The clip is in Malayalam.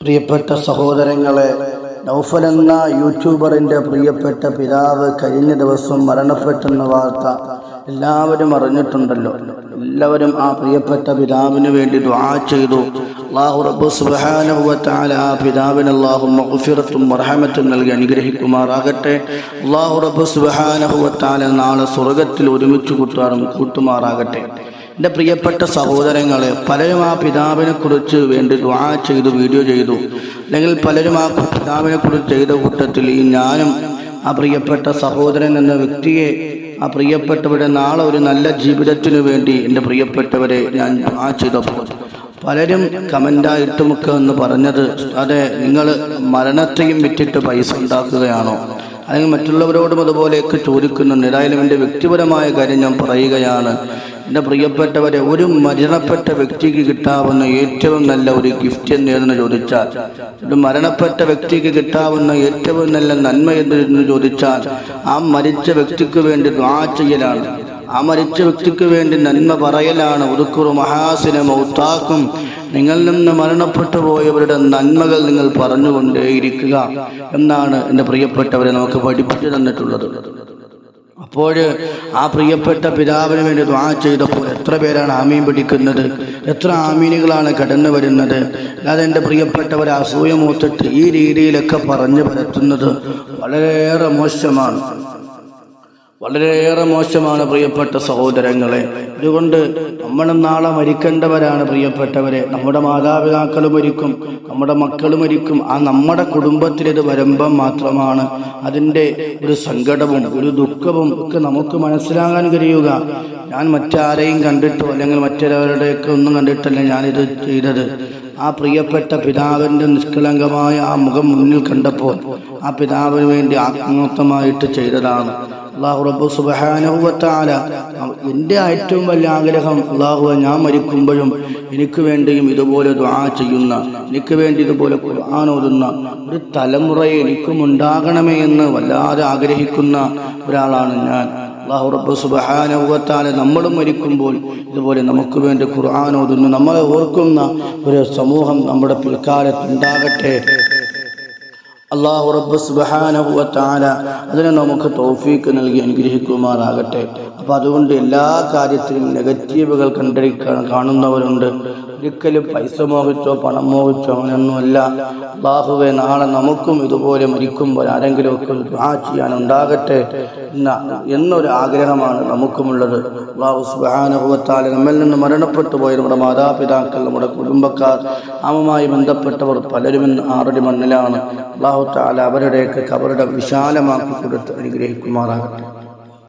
പ്രിയപ്പെട്ട സഹോദരങ്ങളെ നൗഫൽ എന്ന യൂട്യൂബറിന്റെ പ്രിയപ്പെട്ട പിതാവ് കഴിഞ്ഞ ദിവസം മരണപ്പെട്ടെന്ന വാർത്ത എല്ലാവരും അറിഞ്ഞിട്ടുണ്ടല്ലോ. എല്ലാവരും ആ പ്രിയപ്പെട്ട പിതാവിന് വേണ്ടി ദുആ ചെയ്തു. അള്ളാഹു റബ്ബ് സുബ്ഹാനഹു വ തആല ആ പിതാവിന് അള്ളാഹു മഗ്ഫിറത്തും മർഹമത്തും നൽകി അനുഗ്രഹിക്കുമാറാകട്ടെ. അള്ളാഹു റബ്ബ് സുബ്ഹാനഹു വ തആല നാളെ സ്വർഗത്തിൽ ഒരുമിച്ച് കൂട്ടാറും കൂട്ടുമാറാകട്ടെ. എന്റെ പ്രിയപ്പെട്ട സഹോദരങ്ങളെ പലരും ആ പിതാവിനെ കുറിച്ച് വേണ്ടി ദ്വാ ചെയ്തു വീഡിയോ ചെയ്തു. അല്ലെങ്കിൽ പലരും ആ പിതാവിനെ കുറിച്ച് ചെയ്ത കൂട്ടത്തിൽ ഈ ഞാനും ആ പ്രിയപ്പെട്ട സഹോദരൻ എന്ന വ്യക്തിയെ ആ പ്രിയപ്പെട്ടവരെ നാളെ ഒരു നല്ല ജീവിതത്തിനു വേണ്ടി എന്റെ പ്രിയപ്പെട്ടവരെ ഞാൻ ദ്വാ ചെയ്തപ്പോൾ പലരും കമന്റായിട്ടുമൊക്കെ എന്ന് പറഞ്ഞത് അതെ നിങ്ങൾ മരണത്തെയും വിറ്റിട്ട് പൈസ ഉണ്ടാക്കുകയാണോ? അല്ലെങ്കിൽ മറ്റുള്ളവരോടും അതുപോലെയൊക്കെ ചോദിക്കുന്നുണ്ട്. ഏതായാലും എന്റെ വ്യക്തിപരമായ കാര്യം ഞാൻ പറയുകയാണ്. എന്റെ പ്രിയപ്പെട്ടവരെ ഒരു മരണപ്പെട്ട വ്യക്തിക്ക് കിട്ടാവുന്ന ഏറ്റവും നല്ല ഒരു ഗിഫ്റ്റ് എന്നേതെന്ന് ചോദിച്ചാൽ ഒരു മരണപ്പെട്ട വ്യക്തിക്ക് കിട്ടാവുന്ന ഏറ്റവും നല്ല നന്മ എന്ന് ചോദിച്ചാൽ ആ മരിച്ച വ്യക്തിക്ക് വേണ്ടി ദ്വാ ചെയ്യലാണ്. ആ മരിച്ച വ്യക്തിക്ക് വേണ്ടി നന്മ പറയലാണ്. ഉറുക്കുറു മഹാസിന മൗത്താക്കും. നിങ്ങളിൽ നിന്ന് മരണപ്പെട്ടു പോയവരുടെ നന്മകൾ നിങ്ങൾ പറഞ്ഞുകൊണ്ടേയിരിക്കുക എന്നാണ് എന്റെ പ്രിയപ്പെട്ടവരെ നമുക്ക് പഠിപ്പിച്ചു തന്നിട്ടുള്ളത്. അപ്പോൾ ആ പ്രിയപ്പെട്ട പിതാവിന് വേണ്ടി ദ്വാ ചെയ്തപ്പോൾ എത്ര പേരാണ് ആമീൻ പിടിക്കുന്നത്? എത്ര ആമീനുകളാണ് കടന്നു വരുന്നത്? അല്ലാതെ എന്റെ പ്രിയപ്പെട്ടവർ അസൂയ മൂത്തിട്ട് ഈ രീതിയിലൊക്കെ പറഞ്ഞു പരത്തുന്നത് വളരെയേറെ മോശമാണ്. വളരെയേറെ മോശമാണ് പ്രിയപ്പെട്ട സഹോദരങ്ങളെ. അതുകൊണ്ട് നമ്മളും നാളെ മരിക്കേണ്ടവരാണ് പ്രിയപ്പെട്ടവരെ. നമ്മുടെ മാതാപിതാക്കൾ മരിക്കും നമ്മുടെ മക്കൾ മരിക്കും. ആ നമ്മുടെ കുടുംബത്തിൽ ഇത് വരുമ്പം മാത്രമാണ് അതിന്റെ ഒരു സങ്കടവും ഒരു ദുഃഖവും ഒക്കെ നമുക്ക് മനസ്സിലാകാൻ കഴിയുക. ഞാൻ മറ്റാരെയും കണ്ടിട്ടോ അല്ലെങ്കിൽ മറ്റൊരാളുടെയൊക്കെ ഒന്നും കണ്ടിട്ടല്ല ഞാനിത് ചെയ്തത്. ആ പ്രിയപ്പെട്ട പിതാവിന്റെ നിഷ്കളങ്കമായ ആ മുഖം മുന്നിൽ കണ്ടപ്പോൾ ആ പിതാവിന് വേണ്ടി ആത്മാർത്ഥമായിട്ട് ചെയ്തതാണ്. അള്ളാഹു റബ്ബു സുബാനുവത്താല എന്റെ ഏറ്റവും വലിയ ആഗ്രഹം അള്ളാഹു ഞാൻ മരിക്കുമ്പോഴും എനിക്ക് വേണ്ടിയും ഇതുപോലെ ദ്വാ ചെയ്യുന്ന എനിക്ക് വേണ്ടി ഇതുപോലെ ഖുർആൻ ഓതുന്ന ഒരു തലമുറയെ എനിക്കും ഉണ്ടാകണമേ എന്ന് വല്ലാതെ ആഗ്രഹിക്കുന്ന ഒരാളാണ് ഞാൻ. അള്ളാഹു റബ്ബു സുബഹാനുവത്താലെ നമ്മളും മരിക്കുമ്പോൾ ഇതുപോലെ നമുക്ക് വേണ്ടി ഖുർആൻ ഓതുന്നു. നമ്മളെ ഓർക്കുന്ന ഒരു സമൂഹം നമ്മുടെ പിൽക്കാലത്ത് ഉണ്ടാകട്ടെ. അള്ളാഹു റബ്ബ് സുബഹാനുവത്താല അതിനെ നമുക്ക് തോഫീക്ക് നൽകി അനുഗ്രഹിക്കുമാറാകട്ടെ. അപ്പം അതുകൊണ്ട് എല്ലാ കാര്യത്തിലും നെഗറ്റീവുകൾ കണ്ടിരിക്കാൻ കാണുന്നവരുണ്ട്. ഒരിക്കലും പൈസ മോഹിച്ചോ പണം മോഹിച്ചോ അങ്ങനെയൊന്നുമല്ല. അള്ളാഹുവെ നാളെ നമുക്കും ഇതുപോലെ മരിക്കുമ്പോൾ ആരെങ്കിലുമൊക്കെ ദുആ ചെയ്യാൻ ഉണ്ടാകട്ടെ എന്നൊരു ആഗ്രഹമാണ് നമുക്കുമുള്ളത്. അള്ളാഹു സുബാനുഭവത്താലെ നമ്മിൽ നിന്ന് മരണപ്പെട്ടു പോയ നമ്മുടെ മാതാപിതാക്കൾ നമ്മുടെ കുടുംബക്കാർ അമ്മമായി ബന്ധപ്പെട്ടവർ പലരും ഇന്ന് ആറടി മണ്ണിലാണ്. അള്ളാഹു താല അവരുടെയൊക്കെ കബറുടെ വിശാലമാക്കി കൊടുത്ത് അനുഗ്രഹിക്കുമാറാകട്ടെ.